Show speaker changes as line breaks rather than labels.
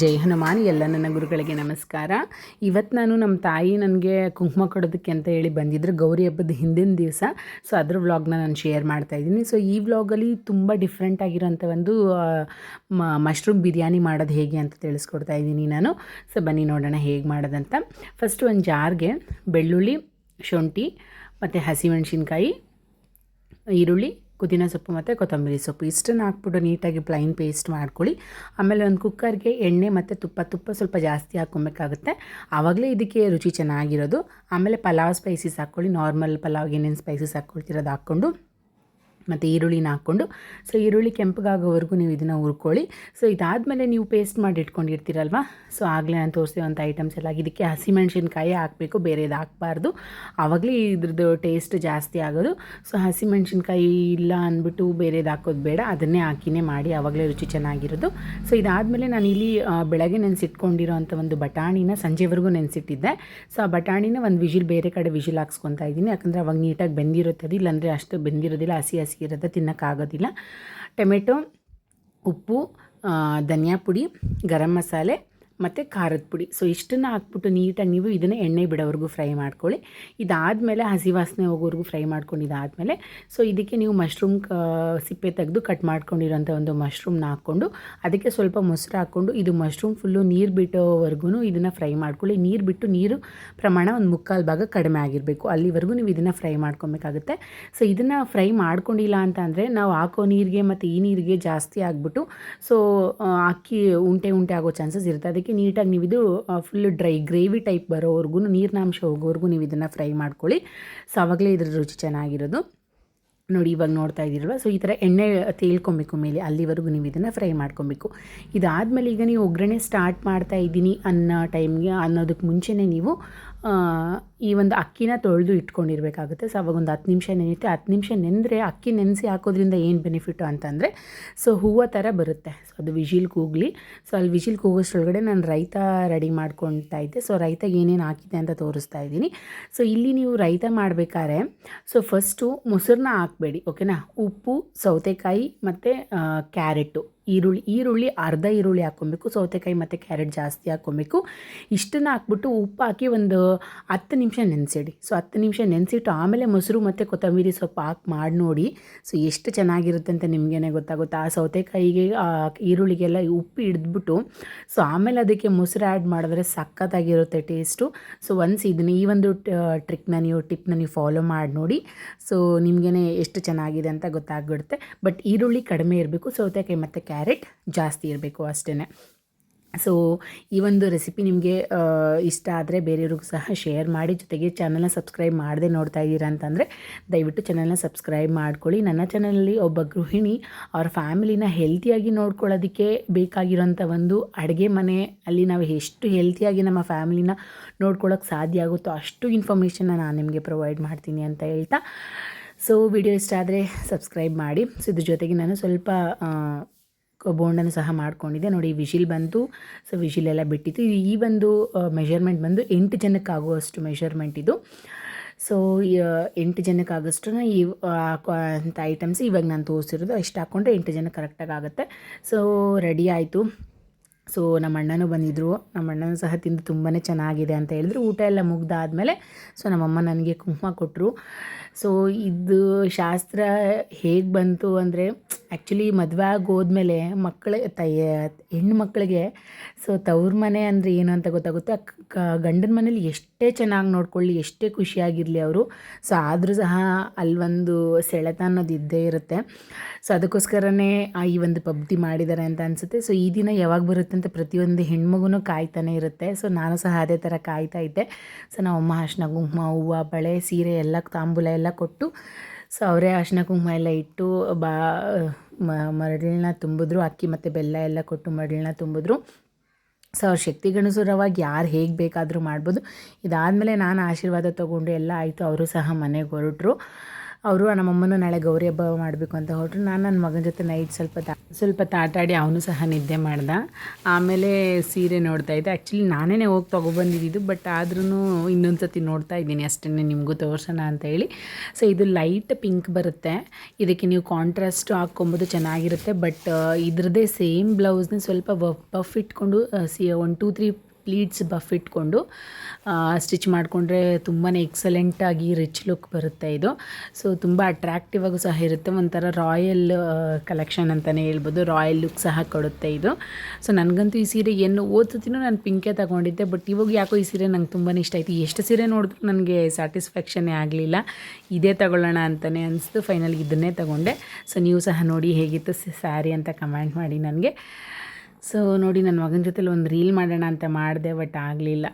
ಜೈ ಹನುಮಾನ್, ಎಲ್ಲ ನನ್ನ ಗುರುಗಳಿಗೆ ನಮಸ್ಕಾರ. ಇವತ್ತು ನಾನು ನಮ್ಮ ತಾಯಿ ನನಗೆ ಕುಂಕುಮ ಕೊಡೋದಕ್ಕೆ ಅಂತ ಹೇಳಿ ಬಂದಿದ್ದರು ಗೌರಿ ಹಬ್ಬದ ಹಿಂದಿನ ದಿವಸ. ಸೊ ಅದ್ರ ವ್ಲಾಗ್ನ ನಾನು ಶೇರ್ ಮಾಡ್ತಾ ಇದ್ದೀನಿ. ಸೊ ಈ ವ್ಲಾಗಲ್ಲಿ ತುಂಬ ಡಿಫ್ರೆಂಟ್ ಆಗಿರೋಂಥ ಒಂದು ಮಶ್ರೂಮ್ ಬಿರಿಯಾನಿ ಮಾಡೋದು ಹೇಗೆ ಅಂತ ತಿಳಿಸ್ಕೊಡ್ತಾ ಇದ್ದೀನಿ ನಾನು. ಸೊ ಬನ್ನಿ ನೋಡೋಣ ಹೇಗೆ ಮಾಡೋದಂತ. ಫಸ್ಟ್ ಒಂದು ಜಾರ್ಗೆ ಬೆಳ್ಳುಳ್ಳಿ, ಶುಂಠಿ, ಮತ್ತು ಹಸಿಮೆಣ್ಸಿನ್ಕಾಯಿ, ಈರುಳ್ಳಿ ಪುದೀನ ಸೊಪ್ಪು ಮತ್ತು ಕೊತ್ತಂಬರಿ ಸೊಪ್ಪು. ಇಷ್ಟನ್ನು ಹಾಕ್ಬಿಟ್ಟು ನೀಟಾಗಿ ಪ್ಲೈನ್ ಪೇಸ್ಟ್ ಮಾಡ್ಕೊಳ್ಳಿ. ಆಮೇಲೆ ಒಂದು ಕುಕ್ಕರ್ಗೆ ಎಣ್ಣೆ ಮತ್ತು ತುಪ್ಪ ತುಪ್ಪ ಸ್ವಲ್ಪ ಜಾಸ್ತಿ ಹಾಕ್ಕೊಬೇಕಾಗುತ್ತೆ. ಆವಾಗಲೇ ಇದಕ್ಕೆ ರುಚಿ ಚೆನ್ನಾಗಿರೋದು. ಆಮೇಲೆ ಪಲಾವ್ ಸ್ಪೈಸಸ್ ಹಾಕ್ಕೊಳ್ಳಿ. ನಾರ್ಮಲ್ ಪಲಾವ್ಗೆ ಏನೇನು ಸ್ಪೈಸಸ್ ಹಾಕ್ಕೊಳ್ತಿರೋದು ಹಾಕ್ಕೊಂಡು. ಮತ್ತು ಈರುಳ್ಳಿನ ಹಾಕ್ಕೊಂಡು ಸೊ ಈರುಳ್ಳಿ ಕೆಂಪಗಾಗೋವರೆಗೂ ನೀವು ಇದನ್ನು ಹುರ್ಕೊಳ್ಳಿ. ಸೊ ಇದಾದಮೇಲೆ ನೀವು ಪೇಸ್ಟ್ ಮಾಡಿ ಇಟ್ಕೊಂಡಿರ್ತೀರಲ್ವ? ಸೊ ಆಗಲೇ ನಾನು ತೋರಿಸಿರುವಂಥ ಐಟಮ್ಸ್ ಎಲ್ಲ ಇದಕ್ಕೆ ಹಸಿಮೆಣ್ಸಿನ್ಕಾಯಿ ಹಾಕಬೇಕು, ಬೇರೆದು ಹಾಕಬಾರ್ದು. ಆವಾಗಲೇ ಇದ್ರದ್ದು ಟೇಸ್ಟ್ ಜಾಸ್ತಿ ಆಗೋದು. ಸೊ ಹಸಿಮೆಣ್ಸಿನ್ಕಾಯಿ ಇಲ್ಲ ಅಂದ್ಬಿಟ್ಟು ಬೇರೆದು ಹಾಕೋದು ಬೇಡ, ಅದನ್ನೇ ಹಾಕಿನೇ ಮಾಡಿ ಆವಾಗಲೇ ರುಚಿ ಚೆನ್ನಾಗಿರೋದು. ಸೊ ಇದಾದಮೇಲೆ ನಾನು ಇಲ್ಲಿ ಬೆಳಗ್ಗೆ ನೆನೆಸಿಟ್ಕೊಂಡಿರೋ ಅಂಥ ಒಂದು ಬಟಾಣಿನ ಸಂಜೆವರೆಗೂ ನೆನೆಸಿಟ್ಟಿದ್ದೆ. ಸೊ ಆ ಬಟಾಣಿನ ಒಂದು ವಿಜಿಲ್ ಬೇರೆ ಕಡೆ ವಿಜಿಲ್ ಹಾಕ್ಸ್ಕೊತಾ ಇದ್ದೀನಿ. ಯಾಕಂದರೆ ಅವಾಗ ನೀಟಾಗಿ ಬೆಂದಿರುತ್ತದೆ, ಇಲ್ಲಾಂದರೆ ಅಷ್ಟು ಬೆಂದಿರೋದಿಲ್ಲ, ಹಸಿ ಹಸಿ ಇರುತ್ತೆ ತಿನ್ನೋಕ್ಕಾಗೋದಿಲ್ಲ. ಟೊಮೆಟೊ ಉಪ್ಪು ಧನಿಯಾ ಪುಡಿ ಗರಂ ಮಸಾಲೆ ಮತ್ತು ಖಾರದ ಪುಡಿ. ಸೊ ಇಷ್ಟನ್ನು ಹಾಕ್ಬಿಟ್ಟು ನೀಟಾಗಿ ನೀವು ಇದನ್ನು ಎಣ್ಣೆ ಬಿಡೋವರೆಗೂ ಫ್ರೈ ಮಾಡ್ಕೊಳ್ಳಿ. ಇದಾದಮೇಲೆ ಹಸಿ ವಾಸನೆ ಹೋಗೋವರೆಗೂ ಫ್ರೈ ಮಾಡ್ಕೊಂಡು ಇದಾದಮೇಲೆ ಸೊ ಇದಕ್ಕೆ ನೀವು ಮಶ್ರೂಮ್ ಸಿಪ್ಪೆ ತೆಗೆದು ಕಟ್ ಮಾಡ್ಕೊಂಡಿರೋಂಥ ಒಂದು ಮಶ್ರೂಮ್ನ ಹಾಕ್ಕೊಂಡು, ಅದಕ್ಕೆ ಸ್ವಲ್ಪ ಮೊಸರು ಹಾಕ್ಕೊಂಡು, ಇದು ಮಶ್ರೂಮ್ ಫುಲ್ಲು ನೀರು ಬಿಟ್ಟೋವರೆಗೂ ಇದನ್ನು ಫ್ರೈ ಮಾಡ್ಕೊಳ್ಳಿ. ನೀರು ಬಿಟ್ಟು ನೀರು ಪ್ರಮಾಣ ಒಂದು ಮುಕ್ಕಾಲು ಭಾಗ ಕಡಿಮೆ ಆಗಿರಬೇಕು. ಅಲ್ಲಿವರೆಗೂ ನೀವು ಇದನ್ನು ಫ್ರೈ ಮಾಡ್ಕೊಬೇಕಾಗುತ್ತೆ. ಸೊ ಇದನ್ನು ಫ್ರೈ ಮಾಡ್ಕೊಂಡಿಲ್ಲ ಅಂತ ಅಂದರೆ ನಾವು ಹಾಕೋ ನೀರಿಗೆ ಮತ್ತು ಈ ನೀರಿಗೆ ಜಾಸ್ತಿ ಆಗಿಬಿಟ್ಟು ಸೊ ಅಕ್ಕಿ ಉಂಟೆ ಉಂಟೆ ಆಗೋ ಚಾನ್ಸಸ್ ಇರುತ್ತೆ. ಅದಕ್ಕೆ ಅದಕ್ಕೆ ನೀಟಾಗಿ ನೀವು ಇದು ಫುಲ್ ಡ್ರೈ ಗ್ರೇವಿ ಟೈಪ್ ಬರೋವರೆಗೂ ನೀರಿನಾಂಶ ಹೋಗೋವರೆಗೂ ನೀವು ಇದನ್ನು ಫ್ರೈ ಮಾಡ್ಕೊಳ್ಳಿ. ಸೊ ಆವಾಗಲೇ ಇದ್ರ ರುಚಿ ಚೆನ್ನಾಗಿರೋದು. ನೋಡಿ, ಇವಾಗ ನೋಡ್ತಾ ಇದ್ದೀರಲ್ವ? ಸೊ ಈ ಥರ ಎಣ್ಣೆ ತೇಳ್ಕೊಬೇಕು ಮೇಲೆ, ಅಲ್ಲಿವರೆಗೂ ನೀವು ಇದನ್ನು ಫ್ರೈ ಮಾಡ್ಕೊಬೇಕು. ಇದಾದಮೇಲೆ ಈಗ ನೀವು ಒಗ್ಗರಣೆ ಸ್ಟಾರ್ಟ್ ಮಾಡ್ತಾ ಇದ್ದೀನಿ ಅನ್ನೋ ಟೈಮ್ಗೆ ಅನ್ನೋದಕ್ಕೆ ಮುಂಚೆನೇ ನೀವು ಈ ಒಂದು ಅಕ್ಕಿನ ತೊಳೆದು ಇಟ್ಕೊಂಡಿರಬೇಕಾಗುತ್ತೆ. ಸೊ, ಅವಾಗ ಒಂದು ಹತ್ತು ನಿಮಿಷ ನೆನೆಯುತ್ತೆ. ಹತ್ತು ನಿಮಿಷ ನೆನೆದ್ರೆ ಅಕ್ಕಿ ನೆನೆಸಿ ಹಾಕೋದ್ರಿಂದ ಏನು ಬೆನಿಫಿಟ್ಟು ಅಂತಂದರೆ, ಸೊ, ಹೂವು ಥರ ಬರುತ್ತೆ. ಸೊ, ಅದು ವಿಜಿಲ್ ಕೂಗಲಿ. ಸೊ, ಅಲ್ಲಿ ವಿಜಿಲ್ ಕೂಗೋಷ್ಟ್ರೊಳಗಡೆ ನಾನು ರೈತ ರೆಡಿ ಮಾಡ್ಕೊಳ್ತಾ ಇದ್ದೆ. ಸೊ ರೈತಗೆ ಏನೇನು ಹಾಕಿದೆ ಅಂತ ತೋರಿಸ್ತಾ ಇದ್ದೀನಿ. ಸೊ, ಇಲ್ಲಿ ನೀವು ರೈತ ಮಾಡಬೇಕಾದ್ರೆ, ಸೊ ಫಸ್ಟು ಮೊಸರನ್ನ ಹಾಕಬೇಡಿ ಓಕೆನಾ ಉಪ್ಪು, ಸೌತೆಕಾಯಿ ಮತ್ತು ಕ್ಯಾರೆಟು. ಈರುಳ್ಳಿ ಈರುಳ್ಳಿ ಅರ್ಧ ಈರುಳ್ಳಿ ಹಾಕ್ಕೊಬೇಕು, ಸೌತೆಕಾಯಿ ಮತ್ತು ಕ್ಯಾರೆಟ್ ಜಾಸ್ತಿ ಹಾಕ್ಕೊಬೇಕು. ಇಷ್ಟನ್ನು ಹಾಕ್ಬಿಟ್ಟು ಉಪ್ಪು ಹಾಕಿ ಒಂದು ಹತ್ತು ನಿಮಿಷ ನೆನೆಸಿಡಿ. ಸೊ, ಹತ್ತು ನಿಮಿಷ ನೆನೆಸಿಟ್ಟು ಆಮೇಲೆ ಮೊಸರು ಮತ್ತು ಕೊತ್ತಂಬರಿ ಸೊಪ್ಪು ಹಾಕಿ ಮಾಡಿ ನೋಡಿ. ಸೊ, ಎಷ್ಟು ಚೆನ್ನಾಗಿರುತ್ತೆ ಅಂತ ನಿಮಗೇನೆ ಗೊತ್ತಾಗುತ್ತೆ. ಆ ಸೌತೆಕಾಯಿಗೆ ಈರುಳ್ಳಿಗೆಲ್ಲ ಉಪ್ಪು ಹಿಡಿದ್ಬಿಟ್ಟು, ಸೊ, ಆಮೇಲೆ ಅದಕ್ಕೆ ಮೊಸರು ಆ್ಯಡ್ ಮಾಡಿದ್ರೆ ಸಖತ್ತಾಗಿರುತ್ತೆ ಟೇಸ್ಟು. ಸೊ, ಒನ್ಸ್ ಇದನ್ನ ಈ ಒಂದು ಟ್ರಿಕ್ನ ನೀವು, ಟಿಪ್ನ ನೀವು ಫಾಲೋ ಮಾಡಿ ನೋಡಿ. ಸೊ ನಿಮಗೇ ಎಷ್ಟು ಚೆನ್ನಾಗಿದೆ ಅಂತ ಗೊತ್ತಾಗ್ಬಿಡುತ್ತೆ. ಬಟ್ ಈರುಳ್ಳಿ ಕಡಿಮೆ ಇರಬೇಕು, ಸೌತೆಕಾಯಿ ಮತ್ತು ಜಾಸ್ತಿ ಇರಬೇಕು ಅಷ್ಟೇ ಸೊ ಈ ಒಂದು ರೆಸಿಪಿ ನಿಮಗೆ ಇಷ್ಟ ಆದರೆ ಬೇರೆಯವ್ರಿಗೂ ಸಹ ಶೇರ್ ಮಾಡಿ, ಜೊತೆಗೆ ಚಾನಲ್ನ ಸಬ್ಸ್ಕ್ರೈಬ್ ಮಾಡದೆ ನೋಡ್ತಾ ಇದ್ದೀರಾ ಅಂತಂದರೆ, ದಯವಿಟ್ಟು ಚಾನಲ್ನ ಸಬ್ಸ್ಕ್ರೈಬ್ ಮಾಡ್ಕೊಳ್ಳಿ. ನನ್ನ ಚಾನಲಲ್ಲಿ ಒಬ್ಬ ಗೃಹಿಣಿ, ಅವ್ರ ಫ್ಯಾಮಿಲಿನ ಹೆಲ್ತಿಯಾಗಿ ನೋಡ್ಕೊಳ್ಳೋದಕ್ಕೆ ಬೇಕಾಗಿರೋಂಥ ಒಂದು ಅಡುಗೆ ಮನೆ, ಅಲ್ಲಿ ನಾವು ಎಷ್ಟು ಹೆಲ್ತಿಯಾಗಿ ನಮ್ಮ ಫ್ಯಾಮಿಲಿನ ನೋಡ್ಕೊಳ್ಳೋಕೆ ಸಾಧ್ಯ ಆಗುತ್ತೋ ಅಷ್ಟು ಇನ್ಫಾರ್ಮೇಷನ್ನ ನಾನು ನಿಮಗೆ ಪ್ರೊವೈಡ್ ಮಾಡ್ತೀನಿ ಅಂತ ಹೇಳ್ತಾ. ಸೊ ವಿಡಿಯೋ ಇಷ್ಟ ಆದರೆ ಸಬ್ಸ್ಕ್ರೈಬ್ ಮಾಡಿ. ಸೊ ಇದ್ರ ಜೊತೆಗೆ ನಾನು ಸ್ವಲ್ಪ ಬೋಂಡನ್ನು ಸಹ ಮಾಡ್ಕೊಂಡಿದ್ದೆ ನೋಡಿ ವಿಶಿಲ್ ಬಂತು. ಸೊ ವಿಶಿಲೆಲ್ಲ ಬಿಟ್ಟಿತ್ತು. ಈ ಒಂದು ಮೆಷರ್ಮೆಂಟ್ ಬಂದು ಎಂಟು ಜನಕ್ಕೆ ಆಗುವಷ್ಟು ಮೆಷರ್ಮೆಂಟ್ ಇದು ಸೊ ಎಂಟು ಜನಕ್ಕೆ ಆಗೋಷ್ಟು ಈ ಅಂತ ಐಟಮ್ಸ್ ಇವಾಗ ನಾನು ತೋರಿಸಿರೋದು ಇಷ್ಟು ಹಾಕ್ಕೊಂಡ್ರೆ ಎಂಟು ಜನಕ್ಕೆ ಕರೆಕ್ಟಾಗಿ ಆಗುತ್ತೆ. ಸೊ ರೆಡಿ ಆಯಿತು. ಸೊ ನಮ್ಮ ಅಣ್ಣನೂ ಬಂದಿದ್ದರು ನಮ್ಮ ಅಣ್ಣನೂ ಸಹ ತಿಂದು ತುಂಬಾ ಚೆನ್ನಾಗಿದೆ ಅಂತ ಹೇಳಿದ್ರು. ಊಟ ಎಲ್ಲ ಮುಗ್ದಾದಮೇಲೆ ಸೊ ನಮ್ಮಮ್ಮ ನನಗೆ ಕುಂಕುಮ ಕೊಟ್ಟರು ಸೊ ಇದು ಶಾಸ್ತ್ರ ಹೇಗೆ ಬಂತು ಅಂದರೆ ಆ್ಯಕ್ಚುಲಿ ಮದುವೆ ಆಗೋದ್ಮೇಲೆ ಮಕ್ಕಳ ತಯ ಹೆಣ್ಣು ಮಕ್ಕಳಿಗೆ ಸೊ ತವ್ರ ಮನೆ ಅಂದರೆ ಏನು ಅಂತ ಗೊತ್ತಾಗುತ್ತೆ? ಗಂಡನ ಮನೇಲಿ ಎಷ್ಟೇ ಚೆನ್ನಾಗಿ ನೋಡ್ಕೊಳ್ಳಿ, ಎಷ್ಟೇ ಖುಷಿಯಾಗಿರಲಿ ಅವರು. ಸೊ ಆದರೂ ಸಹ ಅಲ್ಲೊಂದು ಸೆಳೆತ ಅನ್ನೋದು ಇದ್ದೇ ಇರುತ್ತೆ. ಸೊ ಅದಕ್ಕೋಸ್ಕರನೇ ಈ ಒಂದು ಪಬ್ದಿ ಮಾಡಿದ್ದಾರೆ ಅಂತ ಅನಿಸುತ್ತೆ. ಸೊ ಈ ದಿನ ಯಾವಾಗ ಬರುತ್ತೆ? ಅಂತ ಪ್ರತಿಯೊಂದು ಹೆಣ್ಮಗೂ ಕಾಯ್ತಾನೆ ಇರುತ್ತೆ. ಸೊ ನಾನು ಸಹ ಅದೇ ಥರ ಕಾಯ್ತಾ ಇದ್ದೆ. ಸೊ ನಮ್ಮಮ್ಮ ಅರ್ಶಿನ ಕುಂಕುಮ, ಹೂವು, ಬಳೆ, ಸೀರೆ ಎಲ್ಲ, ತಾಂಬೂಲ ಎಲ್ಲ ಕೊಟ್ಟು ಸೊ ಅವರೇ ಅರ್ಶಿನ ಕುಂಕುಮ ಎಲ್ಲ ಇಟ್ಟು, ಬಾ ಮರಳನ್ನ ತುಂಬಿದ್ರು. ಅಕ್ಕಿ ಮತ್ತು ಬೆಲ್ಲ ಎಲ್ಲ ಕೊಟ್ಟು ಮರಳನ್ನ ತುಂಬಿದ್ರು. ಸೊ ಅವ್ರ ಗಣಸುರವಾಗಿ ಯಾರು ಹೇಗೆ ಬೇಕಾದರೂ ಮಾಡ್ಬೋದು. ಇದಾದಮೇಲೆ ನಾನು ಆಶೀರ್ವಾದ ತೊಗೊಂಡು ಎಲ್ಲ ಆಯಿತು. ಅವರು ಸಹ ಮನೆಗೆ ಹೊರಟರು. ಅವರು ನಮ್ಮಮ್ಮನೂ ನಾಳೆ ಗೌರಿ ಹಬ್ಬ ಮಾಡಬೇಕು ಅಂತ ಹೊರಟ್ರು ನಾನು ನನ್ನ ಮಗನ ಜೊತೆ ನೈಟ್ ಸ್ವಲ್ಪ ತಾ, ಸ್ವಲ್ಪ ತಾಟಾಡಿ ಅವನು ಸಹ ನಿದ್ದೆ ಮಾಡ್ದ. ಆಮೇಲೆ ಸೀರೆ ನೋಡ್ತಾ ಇದ್ದೆ. ಆ್ಯಕ್ಚುಲಿ ನಾನೇ ಹೋಗಿ ತೊಗೊಬಂದಿದ್ದು ಬಟ್ ಆದ್ರೂ ಇನ್ನೊಂದು ಸತಿ ನೋಡ್ತಾ ಇದ್ದೀನಿ. ಅಷ್ಟೇ ನಿಮಗೂ ತೋರ್ಸೋಣ ಅಂತ ಹೇಳಿ. ಸೊ ಇದು ಲೈಟ್ ಪಿಂಕ್ ಬರುತ್ತೆ. ಇದಕ್ಕೆ ನೀವು ಕಾಂಟ್ರಾಸ್ಟ್ ಹಾಕ್ಕೊಬೋದು, ಚೆನ್ನಾಗಿರುತ್ತೆ. ಬಟ್ ಇದ್ರದ್ದೇ ಸೇಮ್ ಬ್ಲೌಸ್ನ ಸ್ವಲ್ಪ ಬಫ್ ಇಟ್ಕೊಂಡು C one two three pleats puff ಇಟ್ಕೊಂಡು ಸ್ಟಿಚ್ ಮಾಡಿಕೊಂಡ್ರೆ ತುಂಬಾ ಎಕ್ಸಲೆಂಟಾಗಿ ರಿಚ್ ಲುಕ್ ಬರುತ್ತೆ ಇದು. ಸೊ ತುಂಬ ಅಟ್ರಾಕ್ಟಿವ್ ಆಗೂ ಸಹ ಇರುತ್ತೆ. ಒಂಥರ ರಾಯಲ್ ಕಲೆಕ್ಷನ್ ಅಂತಲೇ ಹೇಳ್ಬೋದು. ರಾಯಲ್ ಲುಕ್ ಸಹ ಕೊಡುತ್ತೆ ಇದು. ಸೊ ನನಗಂತೂ ಈ ಸೀರೆ ಏನು ಓದ್ಸತಿನೂ ನಾನು ಪಿಂಕೆ ತಗೊಂಡಿದ್ದೆ. ಬಟ್ ಇವಾಗ ಯಾಕೋ ಈ ಸೀರೆ ನಂಗೆ ತುಂಬಾ ಇಷ್ಟ ಆಯಿತು. ಎಷ್ಟು ಸೀರೆ ನೋಡಿದ್ರು ನನಗೆ ಸ್ಯಾಟಿಸ್ಫ್ಯಾಕ್ಷನ್ನೇ ಆಗಲಿಲ್ಲ. ಇದೇ ತಗೊಳ್ಳೋಣ ಅಂತಲೇ ಅನಿಸ್ತು. ಫೈನಲ್ ಇದನ್ನೇ ತಗೊಂಡೆ. ಸೊ ನೀವು ಸಹ ನೋಡಿ ಹೇಗಿತ್ತು ಸ್ಯಾರಿ ಅಂತ ಕಮೆಂಟ್ ಮಾಡಿ ನನಗೆ. ಸೊ ನೋಡಿ ನನ್ನ ಮಗನ ಜೊತೆಲಿ ಒಂದು ರೀಲ್ ಮಾಡೋಣ ಅಂತ ಮಾಡಿದೆ ಬಟ್ ಆಗಲಿಲ್ಲ.